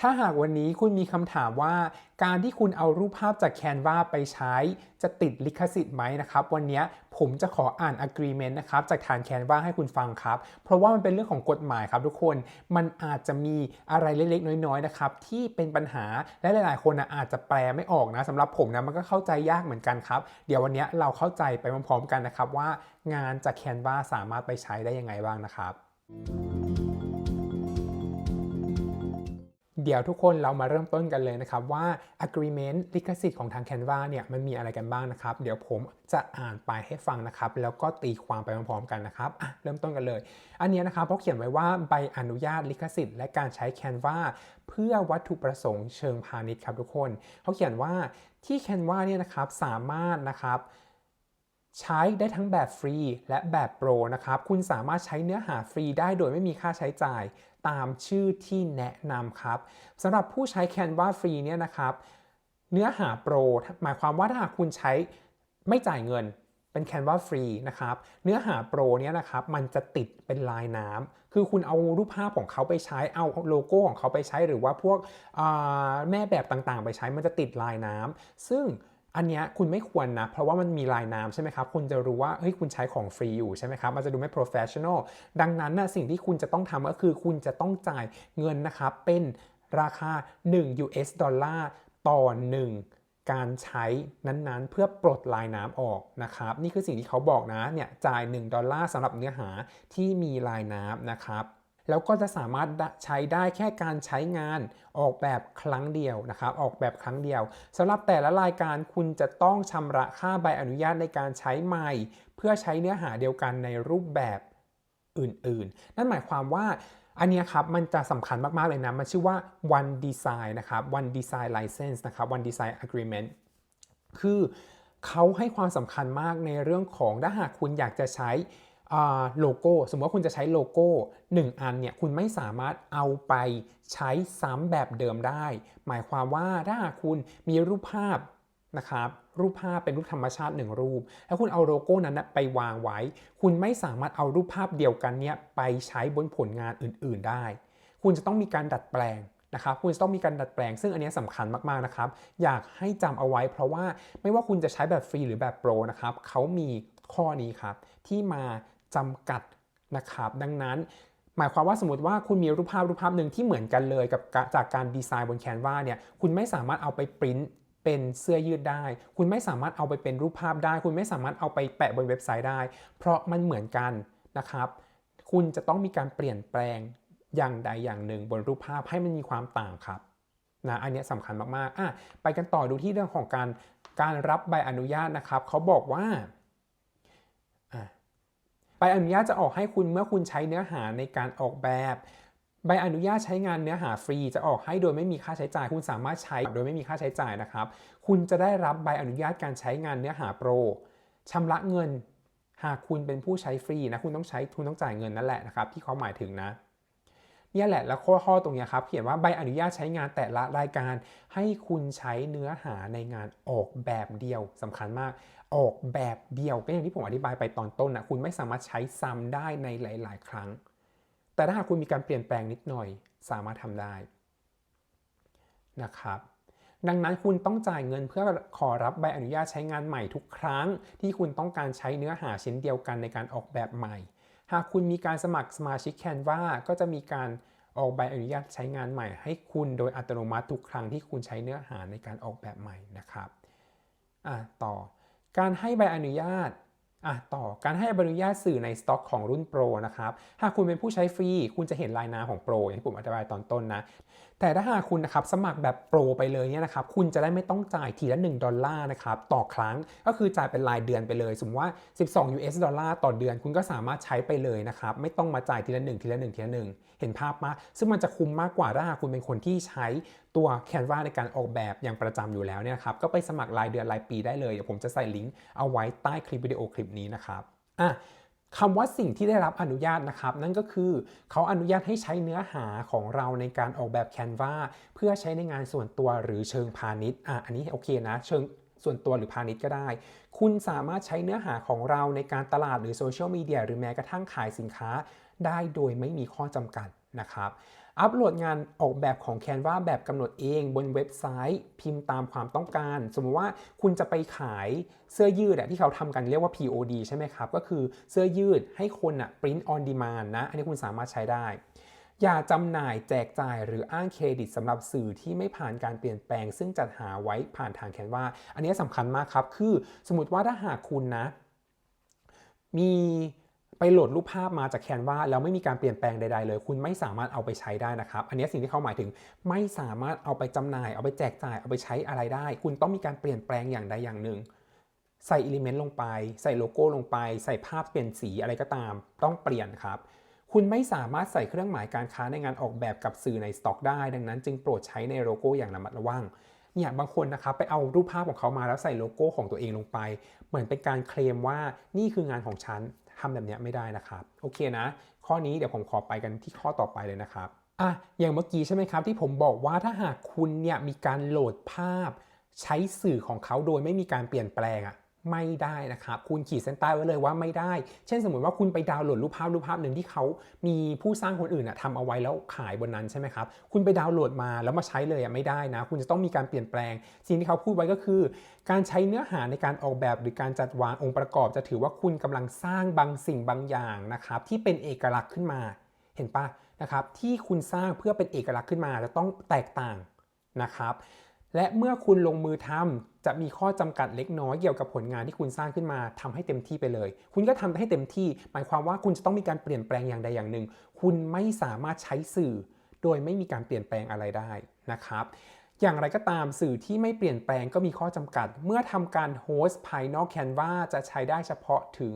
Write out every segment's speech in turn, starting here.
ถ้าหากวันนี้คุณมีคำถามว่า การที่คุณเอารูปภาพจาก Canva ไปใช้ จะติดลิขสิทธิ์ไหมนะครับ วันนี้ผมจะขออ่าน agreement นะครับจากทาง Canva ให้คุณฟังครับ เพราะว่ามันเป็นเรื่องของกฎหมายครับทุกคนมันอาจจะมีอะไรเล็กๆ น้อยๆนะครับที่เป็นปัญหาและหลายๆ คนนะอาจจะแปลไม่ออกนะสำหรับผมนะมันก็เข้าใจยากเหมือนกันครับ เดี๋ยววันนี้เราเข้าใจไปพร้อมๆกันนะครับว่างานจาก Canva สามารถไปใช้ได้ยังไงบ้างนะครับ เดี๋ยวทุกคนเรามาเริ่มต้นกันเลยนะครับว่า agreement ลิขสิทธิ์ของทาง Canva เนี่ยมันมีอะไรกันบ้างนะครับ เดี๋ยวผมจะอ่านไปให้ฟังนะครับ แล้วก็ตีความไปพร้อมๆกันนะครับอะเริ่มต้นกันเลย อันเนี้ยนะครับเขาเขียนไว้ว่าใบอนุญาตลิขสิทธิ์และการใช้ Canva เพื่อวัตถุประสงค์เชิงพาณิชย์ครับทุกคนเขาเขียนว่าที่ Canva เนี่ยนะครับสามารถนะครับใช้ได้ทั้งแบบฟรีและแบบโปรนะครับ คุณสามารถใช้เนื้อหาฟรีได้โดยไม่มีค่าใช้จ่าย ตามชื่อที่แนะนำครับสำหรับผู้ใช้ Canva ฟรีเนี่ยนะครับ เนื้อหาโปร หมายความว่าถ้าหากคุณใช้ไม่จ่ายเงินเป็น Canva ฟรีนะครับ เนื้อหาโปรเนี่ยนะครับมันจะติดเป็นลายน้ำคือคุณเอารูปภาพของเขาไปใช้เอาโลโก้ของเขาไปใช้หรือว่าพวกแม่แบบต่างๆ ไปใช้มันจะติดลายน้ำซึ่ง อันนี้คุณไม่ควรนะ เพราะว่ามันมีลายน้ำใช่ไหมครับ คุณจะรู้ว่าเฮ้ยคุณใช้ของฟรีอยู่ใช่ไหมครับ มันจะดูไม่ professional ดังนั้นนะสิ่งที่คุณจะต้องทำก็คือคุณจะต้องจ่ายเงินนะครับเป็นราคา 1 US ดอลลาร์ต่อ 1การใช้นั้นๆ เพื่อปลดลายน้ำออกนะครับ นี่คือสิ่งที่เขาบอกนะเนี่ยจ่าย 1 ดอลลาร์สำหรับเนื้อหาที่มีลายน้ำนะครับ แล้วก็จะสามารถใช้ได้แค่การใช้งานออกแบบครั้งเดียวนะครับออกแบบครั้งเดียวสำหรับแต่ละรายการคุณจะต้องชำระค่าใบอนุญาตในการใช้ใหม่ เพื่อใช้เนื้อหาเดียวกันในรูปแบบอื่นๆ นั่นหมายความว่าอันนี้ครับมันจะสำคัญมาก ๆ เลยนะ มันชื่อว่า one design นะครับ one design license นะครับ one design agreement คือเขาให้ความสำคัญมากในเรื่องของถ้าหากคุณอยากจะใช้ โลโก้ สมมติว่าคุณจะใช้โลโก้ 1 อันเนี่ยคุณไม่สามารถเอาไปใช้ซ้ำแบบเดิมได้ หมายความว่าถ้าคุณมีรูปภาพนะครับรูปภาพเป็นรูปธรรมชาติ1รูป แล้วคุณเอาโลโก้นั้นไปวางไว้ คุณไม่สามารถเอารูปภาพเดียวกันเนี่ยไปใช้บนผลงานอื่น ๆได้ คุณจะต้องมีการดัดแปลงนะครับคุณจะต้องมีการดัดแปลง ซึ่งอันนี้สำคัญมากๆนะครับ อยากให้จำเอาไว้เพราะว่าไม่ว่าคุณจะใช้แบบฟรีหรือแบบโปรนะครับเขามีข้อนี้ครับที่มา จำกัดนะครับ ดังนั้นหมายความว่าสมมติว่าคุณมีรูปภาพรูปภาพหนึ่งที่เหมือนกันเลยกับจากการดีไซน์บนแคนวาเนี่ยคุณไม่สามารถเอาไปปริ้นเป็นเสื้อยืดได้ คุณไม่สามารถเอาไปเป็นรูปภาพได้ คุณไม่สามารถเอาไปแปะบนเว็บไซต์ได้ เพราะมันเหมือนกันนะครับ คุณจะต้องมีการเปลี่ยนแปลงอย่างใดอย่างหนึ่งบนรูปภาพให้มันมีความต่างครับนะอันนี้สำคัญมากๆอะไปกันต่อดูที่เรื่องของการการรับใบอนุญาตนะครับเขาบอกว่า ใบอนุญาตจะออกให้คุณเมื่อคุณใช้เนื้อหาในการออกแบบ ใบอนุญาตใช้งานเนื้อหาฟรีจะออกให้โดยไม่มีค่าใช้จ่าย คุณสามารถใช้โดยไม่มีค่าใช้จ่ายนะครับ คุณจะได้รับใบอนุญาตการใช้งานเนื้อหาโปรชำระเงิน หากคุณเป็นผู้ใช้ฟรีนะคุณต้องใช้คุณต้องจ่ายเงินนั่นแหละนะครับที่เขาหมายถึงนะ นี่แหละแล้วข้อข้อตรงนี้ครับ เขียนว่าใบอนุญาตใช้งานแต่ละรายการ ให้คุณใช้เนื้อหาในงานออกแบบเดียวสำคัญมาก ออกแบบเดียวก็อย่างที่ผมอธิบายไปตอนต้นนะคุณไม่สามารถใช้ซ้ำได้ในหลาย ๆ ครั้ง แต่ถ้าหากคุณมีการเปลี่ยนแปลงนิดหน่อย สามารถทำได้นะครับดังนั้นคุณต้องจ่ายเงินเพื่อขอรับใบอนุญาตใช้งานใหม่ทุกครั้ง ที่คุณต้องการใช้เนื้อหาชิ้นเดียวกันในการออกแบบใหม่ หากคุณมีการสมัครสมาชิก Canva ก็จะมีการออกใบอนุญาตใช้งานใหม่ให้คุณโดยอัตโนมัติทุกครั้งที่คุณใช้เนื้อหาในการออกแบบใหม่นะครับอะต่อ การให้ใบอนุญาตอะต่อการให้ใบอนุญาตสื่อในสต็อกของรุ่นโปรนะครับ หากคุณเป็นผู้ใช้ฟรี คุณจะเห็นลายน้ำของโปรอย่างที่ผมอธิบายตอนต้นนะ แต่ถ้าหากคุณนะครับสมัครแบบโปรไปเลยเนี่ยนะครับคุณจะได้ไม่ต้องจ่ายทีละ 1 ดอลลาร์นะครับต่อครั้งก็คือจ่ายเป็นรายเดือนไปเลย สมมติว่า 12 US ดอลลาร์ต่อเดือนคุณก็สามารถใช้ไปเลยนะครับไม่ต้องมาจ่ายทีละ1ทีละ1ทีละ1เห็นภาพมากซึ่งมันจะคุ้มมากกว่าถ้าหากคุณเป็นคนที่ใช้ตัว Canva ในการออกแบบอย่างประจำอยู่แล้วเนี่ยครับก็ไปสมัครรายเดือนรายปีได้เลยเดี๋ยวผมจะใส่ลิงก์เอาไว้ใต้คลิปวิดีโอคลิปนี้นะครับอะ คำว่าสิ่งที่ได้รับอนุญาตนะครับ นั่นก็คือเขาอนุญาตให้ใช้เนื้อหาของเราในการออกแบบ Canva เพื่อใช้ในงานส่วนตัวหรือเชิงพาณิชย์อะอันนี้โอเคนะ เชิงส่วนตัวหรือพาณิชย์ก็ได้ คุณสามารถใช้เนื้อหาของเราในการตลาดหรือโซเชียลมีเดียหรือแม้กระทั่งขายสินค้า ได้โดยไม่มีข้อจำกัดนะครับอัปโหลดงานออกแบบของ Canva แบบกำหนดเองบนเว็บไซต์ พิมพ์ตามความต้องการ สมมติว่าคุณจะไปขายเสื้อยืดอะที่เขาทำกันเรียกว่า POD ใช่ไหมครับ ก็คือเสื้อยืดให้คนอะ print on demand นะ อันนี้คุณสามารถใช้ได้ อย่าจำหน่ายแจกจ่ายหรืออ้างเครดิตสำหรับสื่อที่ไม่ผ่านการเปลี่ยนแปลง ซึ่งจัดหาไว้ผ่านทาง Canva อันนี้สำคัญมากครับ คือสมมติว่าถ้าหากคุณนะ มี ไปโหลดรูปภาพมาจากแคนวาแล้วไม่มีการเปลี่ยนแปลงใดๆเลย คุณไม่สามารถเอาไปใช้ได้นะครับ อันนี้สิ่งที่เขาหมายถึงไม่สามารถเอาไปจำหน่าย เอาไปแจกจ่ายเอาไปใช้อะไรได้ คุณต้องมีการเปลี่ยนแปลงอย่างใดอย่างหนึ่ง ใส่อิเลเมนต์ลงไป ใส่โลโก้ลงไป ใส่ภาพเปลี่ยนสีอะไรก็ตาม ต้องเปลี่ยนครับคุณไม่สามารถใส่เครื่องหมายการค้าในงานออกแบบกับสื่อในสต็อกได้ ดังนั้นจึงโปรดใช้ในโลโก้อย่างระมัดระวังเนี่ยบางคนนะครับไปเอารูปภาพของเขามาแล้วใส่โลโก้ของตัวเองลงไป เหมือนเป็นการเคลมว่านี่คืองานของฉัน ทำแบบนี้ไม่ได้นะครับ โอเคนะ ข้อนี้เดี๋ยวผมขอไปกันที่ข้อต่อไปเลยนะครับอะอย่างเมื่อกี้ใช่ไหมครับที่ผมบอกว่าถ้าหากคุณเนี่ยมีการโหลดภาพใช้สื่อของเขาโดยไม่มีการเปลี่ยนแปลงอะ ไม่ได้นะครับ คุณขีดเส้นใต้ไว้เลยว่าไม่ได้ เช่นสมมติว่าคุณไปดาวน์โหลดรูปภาพรูปภาพหนึ่งที่เขามีผู้สร้างคนอื่นอะทำเอาไว้แล้วขายบนนั้นใช่ไหมครับ คุณไปดาวน์โหลดมาแล้วมาใช้เลยอะไม่ได้นะ คุณจะต้องมีการเปลี่ยนแปลง สิ่งที่เขาพูดไว้ก็คือ การใช้เนื้อหาในการออกแบบหรือการจัดวางองค์ประกอบ จะถือว่าคุณกำลังสร้างบางสิ่งบางอย่างนะครับที่เป็นเอกลักษณ์ขึ้นมา เห็นปะนะครับที่คุณสร้างเพื่อเป็นเอกลักษณ์ขึ้นมาจะต้องแตกต่างนะครับ และเมื่อคุณลงมือทำจะมีข้อจำกัดเล็กน้อยเกี่ยวกับผลงานที่คุณสร้างขึ้นมาทำให้เต็มที่ไปเลย คุณก็ทำให้เต็มที่ หมายความว่าคุณจะต้องมีการเปลี่ยนแปลงอย่างใดอย่างหนึ่ง คุณไม่สามารถใช้สื่อ โดยไม่มีการเปลี่ยนแปลงอะไรได้นะครับ อย่างไรก็ตามสื่อที่ไม่เปลี่ยนแปลงก็มีข้อจำกัด เมื่อทำการโฮสต์ภายนอก Canva จะใช้ได้เฉพาะถึง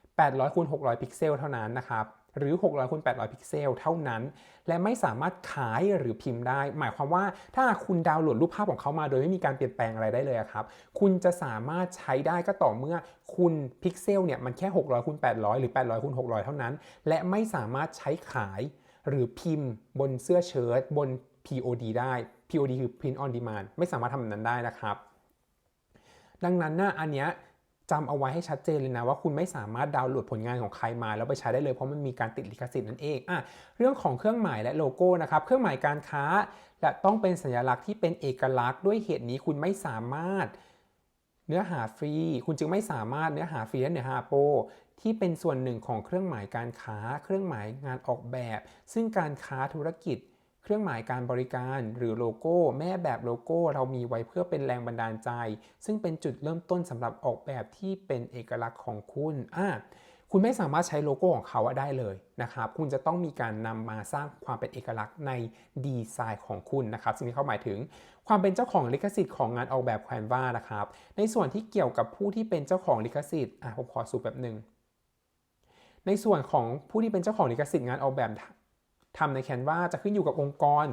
800คูณ600 พิกเซลเท่านั้นนะครับ หรือ 600คูณ800 พิกเซลเท่านั้น และไม่สามารถขายหรือพิมพ์ได้ หมายความว่าถ้าคุณดาวน์โหลดรูปภาพของเขามาโดยไม่มีการเปลี่ยนแปลงอะไรได้เลยครับ คุณจะสามารถใช้ได้ก็ต่อเมื่อคุณพิกเซลเนี่ยมันแค่ 600คูณ800 หรือ 800คูณ600 เท่านั้น และไม่สามารถใช้ขายหรือพิมพ์บนเสื้อเชิ้ตบน POD ได้ POD คือ print on demand ไม่สามารถทำแบบนั้นได้นะครับ ดังนั้นนะอันเนี้ย จำเอาไว้ให้ชัดเจนเลยนะว่าคุณไม่สามารถดาวน์โหลดผลงานของใครมา แล้วไปใช้ได้เลยเพราะมันมีการติดลิขสิทธิ์นั่นเองอะเรื่องของเครื่องหมายและโลโก้นะครับเครื่องหมายการค้าและต้องเป็นสัญลักษณ์ที่เป็นเอกลักษณ์ด้วยเหตุนี้คุณไม่สามารถเนื้อหาฟรี คุณจึงไม่สามารถเนื้อหาฟรีและเนื้อหาโปรที่เป็นส่วนหนึ่งของเครื่องหมายการค้า เครื่องหมายงานออกแบบ ซึ่งการค้าธุรกิจ รื่องหมายการบริการหรือโลโก้ แม่แบบโลโก้เรามีไว้เพื่อเป็นแรงบันดาลใจ ซึ่งเป็นจุดเริ่มต้นสำหรับออกแบบที่เป็นเอกลักษณ์ของคุณอะคุณไม่สามารถใช้โลโก้ของเขาได้เลยนะครับ คุณจะต้องมีการนำมาสร้างความเป็นเอกลักษณ์ในดีไซน์ของคุณนะครับ สิ่งที่เขาหมายถึงความเป็นเจ้าของลิขสิทธิ์ของงานออกแบบแคนวานะครับ ในส่วนที่เกี่ยวกับผู้ที่เป็นเจ้าของลิขสิทธิ์อะผมขอสูบแบบหนึ่งในส่วนของผู้ที่เป็นเจ้าของลิขสิทธิ์งานออกแบบ ทำในแคนวาจะขึ้นอยู่กับองค์กร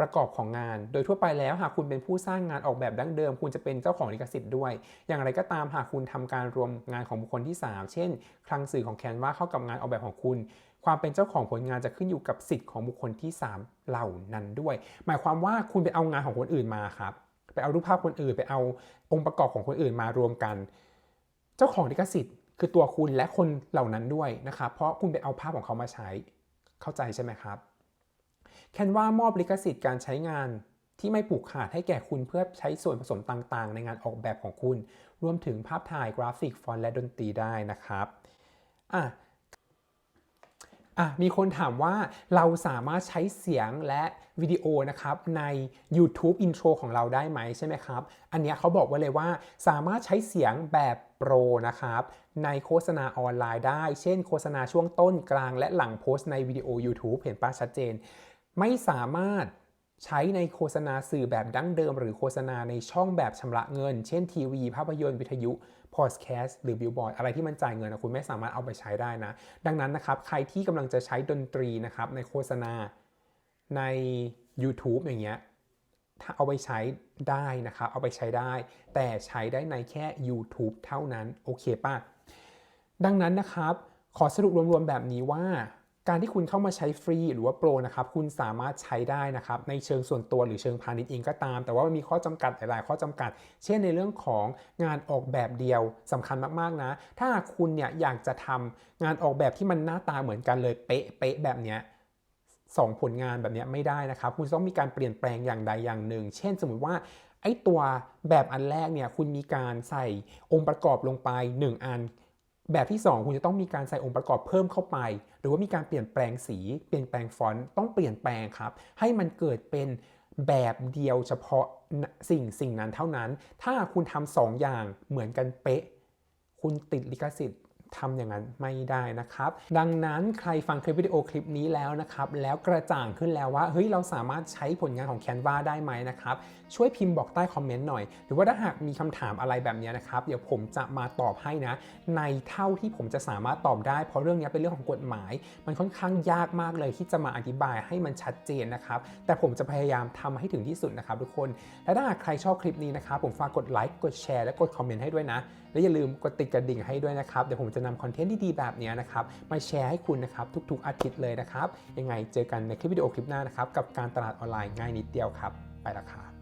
ประกอบของงาน โดยทั่วไปแล้วหากคุณเป็นผู้สร้างงานออกแบบดั้งเดิม คุณจะเป็นเจ้าของลิขสิทธิ์ด้วย อย่างไรก็ตามหากคุณทำการรวมงานของบุคคลที่ 3 เช่น คลังสื่อของแคนวาเข้ากับงานออกแบบของคุณ ความเป็นเจ้าของผลงานจะขึ้นอยู่กับสิทธิ์ของบุคคลที่ 3 เหล่านั้นด้วย หมายความว่าคุณไปเอางานของคนอื่นมาครับไปเอารูปภาพคนอื่นไปเอาองค์ประกอบของคนอื่นมารวมกัน เจ้าของลิขสิทธิ์คือตัวคุณและคนเหล่านั้นด้วยนะครับเพราะคุณไปเอาภาพของเขามาใช้ เข้าใจใช่ไหมครับแคนวามอบลิขสิทธิ์การใช้งานที่ไม่ผูกขาดให้แก่คุณเพื่อใช้ส่วนผสมต่างๆ ในงานออกแบบของคุณ รวมถึงภาพถ่ายกราฟิกฟอนต์และดนตรีได้นะครับอะอะมีคนถามว่าเราสามารถใช้เสียงและวิดีโอนะครับใน YouTube Intro ของเราได้ไหมใช่ไหมครับ อันเนี้ยเขาบอกไว้เลยว่าสามารถใช้เสียงแบบโปรนะครับ ในโฆษณาออนไลน์ได้ เช่น โฆษณาช่วงต้นกลางและหลังโพสต์ในวิดีโอ YouTube เห็นปะชัดเจน ไม่สามารถใช้ในโฆษณาสื่อแบบดั้งเดิม หรือโฆษณาในช่องแบบชำระเงิน เช่นทีวี ภาพยนตร์วิทยุพอดแคสต์หรือบิลบอร์ดอะไรที่มันจ่ายเงินนะคุณไม่สามารถเอาไปใช้ได้นะ ดังนั้นนะครับ ใครที่กำลังจะใช้ดนตรีนะครับในโฆษณาใน YouTube อย่างเงี้ยถ้าเอาไปใช้ได้นะครับ เอาไปใช้ได้ แต่ใช้ได้ในแค่ YouTube เท่านั้น โอเคป่ะ ดังนั้นนะครับ ขอสรุปรวมๆแบบนี้ว่า การที่คุณเข้ามาใช้ฟรีหรือว่าโปรนะครับ คุณสามารถใช้ได้นะครับ ในเชิงส่วนตัวหรือเชิงพาณิชย์เองก็ตาม แต่ว่ามันมีข้อจำกัดหลายๆ ข้อจำกัด เช่นในเรื่องของงานออกแบบเดียวสำคัญมากๆนะ ถ้าคุณเนี่ยอยากจะทำงานออกแบบที่มันหน้าตาเหมือนกันเลยเป๊ะๆแบบเนี้ย2ผลงานแบบนี้ไม่ได้นะครับ คุณต้องมีการเปลี่ยนแปลงอย่างใดอย่างหนึ่ง เช่น สมมุติว่าไอ้ตัวแบบอันแรกเนี่ยคุณมีการใส่องค์ประกอบลงไป 1 อัน แบบที่ 2 คุณจะต้องมีการใส่องค์ประกอบเพิ่มเข้าไป หรือว่ามีการเปลี่ยนแปลงสีเปลี่ยนแปลงฟอนต์ต้องเปลี่ยนแปลงครับ ให้มันเกิดเป็นแบบเดียวเฉพาะสิ่งสิ่งนั้นเท่านั้น ถ้าคุณทำสองอย่างเหมือนกันเป๊ะ คุณติดลิขสิทธิ์ ทำอย่างนั้นไม่ได้นะครับ ดังนั้นใครฟังคลิปวิดีโอคลิปนี้แล้วนะครับ แล้วกระจ่างขึ้นแล้วว่าเฮ้ยเราสามารถใช้ผลงานของ Canva ได้ไหมนะครับ ช่วยพิมพ์บอกใต้คอมเมนต์หน่อย หรือว่าถ้าหากมีคำถามอะไรแบบนี้นะครับ เดี๋ยวผมจะมาตอบให้นะ ในเท่าที่ผมจะสามารถตอบได้ เพราะเรื่องนี้เป็นเรื่องของกฎหมาย มันค่อนข้างยากมากเลยที่จะมาอธิบายให้มันชัดเจนนะครับ แต่ผมจะพยายามทำให้ถึงที่สุดนะครับทุกคน และถ้าหากใครชอบคลิปนี้นะครับผมฝากกดไลค์ กดแชร์ และกดคอมเมนต์ให้ด้วยนะ และอย่าลืมกดติดกระดิ่งให้ด้วยนะครับ เดี๋ยวผมจะนำคอนเทนต์ดีๆแบบนี้นะครับมาแชร์ให้คุณนะครับทุกๆอาทิตย์เลยนะครับ ยังไงเจอกันในคลิปวิดีโอคลิปหน้านะครับกับการตลาดออนไลน์ง่ายนิดเดียวครับ ไปละครับ